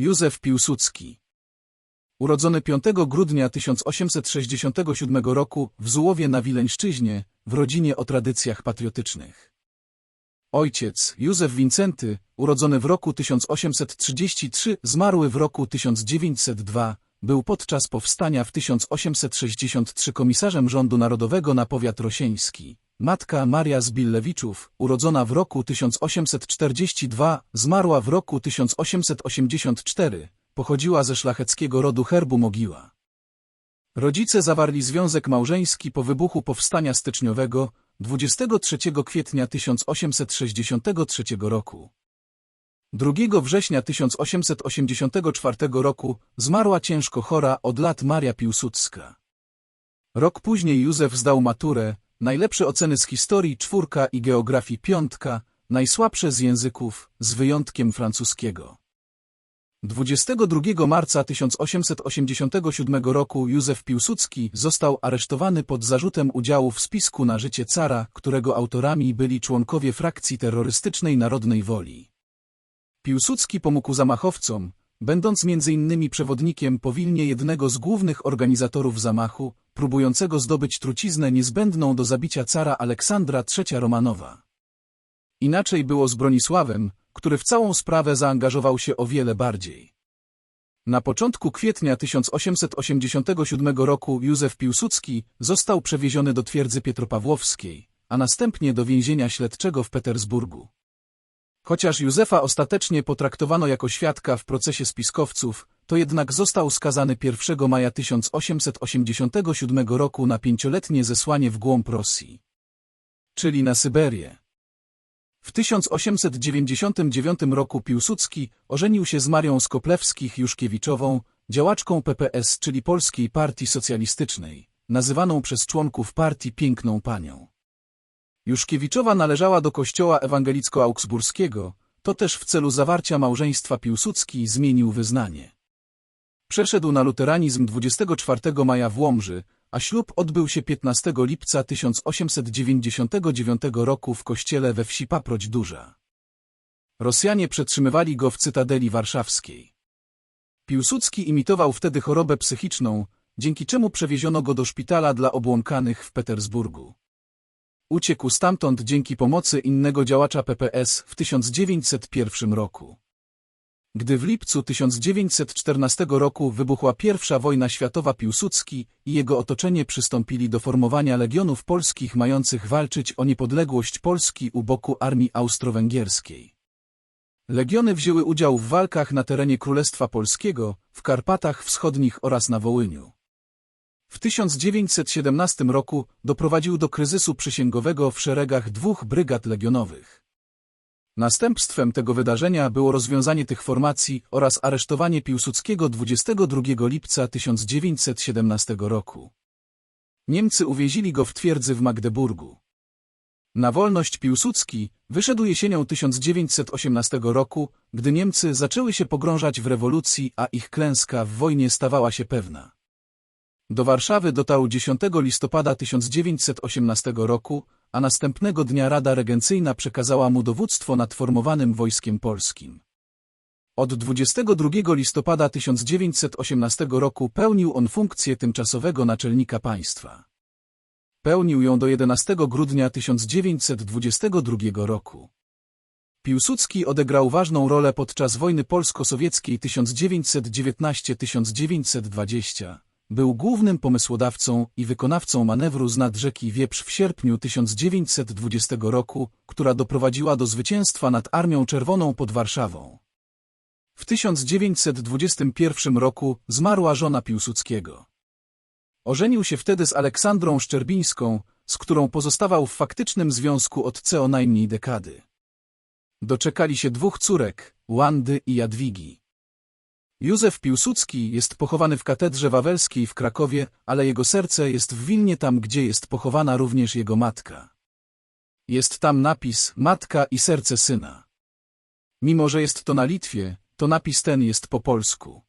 Józef Piłsudski Urodzony 5 grudnia 1867 roku w Zułowie na Wileńszczyźnie, w rodzinie o tradycjach patriotycznych. Ojciec, Józef Wincenty, urodzony w roku 1833, zmarły w roku 1902, był podczas powstania w 1863 komisarzem rządu narodowego na powiat rosieński. Matka Maria Zbillewiczów, urodzona w roku 1842, zmarła w roku 1884, pochodziła ze szlacheckiego rodu herbu Mogiła. Rodzice zawarli związek małżeński po wybuchu powstania styczniowego 23 kwietnia 1863 roku. 2 września 1884 roku zmarła ciężko chora od lat Maria Piłsudska. Rok później Józef zdał maturę, najlepsze oceny z historii czwórka i geografii piątka, najsłabsze z języków, z wyjątkiem francuskiego. 22 marca 1887 roku Józef Piłsudski został aresztowany pod zarzutem udziału w spisku na życie cara, którego autorami byli członkowie frakcji terrorystycznej Narodnej Woli. Piłsudski pomógł zamachowcom, będąc m.in. przewodnikiem po Wilnie jednego z głównych organizatorów zamachu, próbującego zdobyć truciznę niezbędną do zabicia cara Aleksandra III Romanowa. Inaczej było z Bronisławem, który w całą sprawę zaangażował się o wiele bardziej. Na początku kwietnia 1887 roku Józef Piłsudski został przewieziony do twierdzy Pietropawłowskiej, a następnie do więzienia śledczego w Petersburgu. Chociaż Józefa ostatecznie potraktowano jako świadka w procesie spiskowców, to jednak został skazany 1 maja 1887 roku na pięcioletnie zesłanie w głąb Rosji, czyli na Syberię. W 1899 roku Piłsudski ożenił się z Marią Skoplewskich-Juszkiewiczową, działaczką PPS, czyli Polskiej Partii Socjalistycznej, nazywaną przez członków partii Piękną Panią. Juszkiewiczowa należała do kościoła ewangelicko-augsburskiego, to też w celu zawarcia małżeństwa Piłsudski zmienił wyznanie. Przeszedł na luteranizm 24 maja w Łomży, a ślub odbył się 15 lipca 1899 roku w kościele we wsi Paproć Duża. Rosjanie przetrzymywali go w Cytadeli Warszawskiej. Piłsudski imitował wtedy chorobę psychiczną, dzięki czemu przewieziono go do szpitala dla obłąkanych w Petersburgu. Uciekł stamtąd dzięki pomocy innego działacza PPS w 1901 roku. Gdy w lipcu 1914 roku wybuchła I wojna światowa Piłsudski i jego otoczenie przystąpili do formowania legionów polskich mających walczyć o niepodległość Polski u boku armii austro-węgierskiej. Legiony wzięły udział w walkach na terenie Królestwa Polskiego, w Karpatach Wschodnich oraz na Wołyniu. W 1917 roku doprowadził do kryzysu przysięgowego w szeregach dwóch brygad legionowych. Następstwem tego wydarzenia było rozwiązanie tych formacji oraz aresztowanie Piłsudskiego 22 lipca 1917 roku. Niemcy uwięzili go w twierdzy w Magdeburgu. Na wolność Piłsudski wyszedł jesienią 1918 roku, gdy Niemcy zaczęły się pogrążać w rewolucji, a ich klęska w wojnie stawała się pewna. Do Warszawy dotarł 10 listopada 1918 roku, a następnego dnia Rada Regencyjna przekazała mu dowództwo nad formowanym Wojskiem Polskim. Od 22 listopada 1918 roku pełnił on funkcję tymczasowego naczelnika państwa. Pełnił ją do 11 grudnia 1922 roku. Piłsudski odegrał ważną rolę podczas wojny polsko-sowieckiej 1919-1920. Był głównym pomysłodawcą i wykonawcą manewru z nad rzeki Wieprz w sierpniu 1920 roku, która doprowadziła do zwycięstwa nad Armią Czerwoną pod Warszawą. W 1921 roku zmarła żona Piłsudskiego. Ożenił się wtedy z Aleksandrą Szczerbińską, z którą pozostawał w faktycznym związku od co najmniej dekady. Doczekali się dwóch córek, Wandy i Jadwigi. Józef Piłsudski jest pochowany w katedrze wawelskiej w Krakowie, ale jego serce jest w Wilnie tam, gdzie jest pochowana również jego matka. Jest tam napis Matka i serce syna. Mimo, że jest to na Litwie, to napis ten jest po polsku.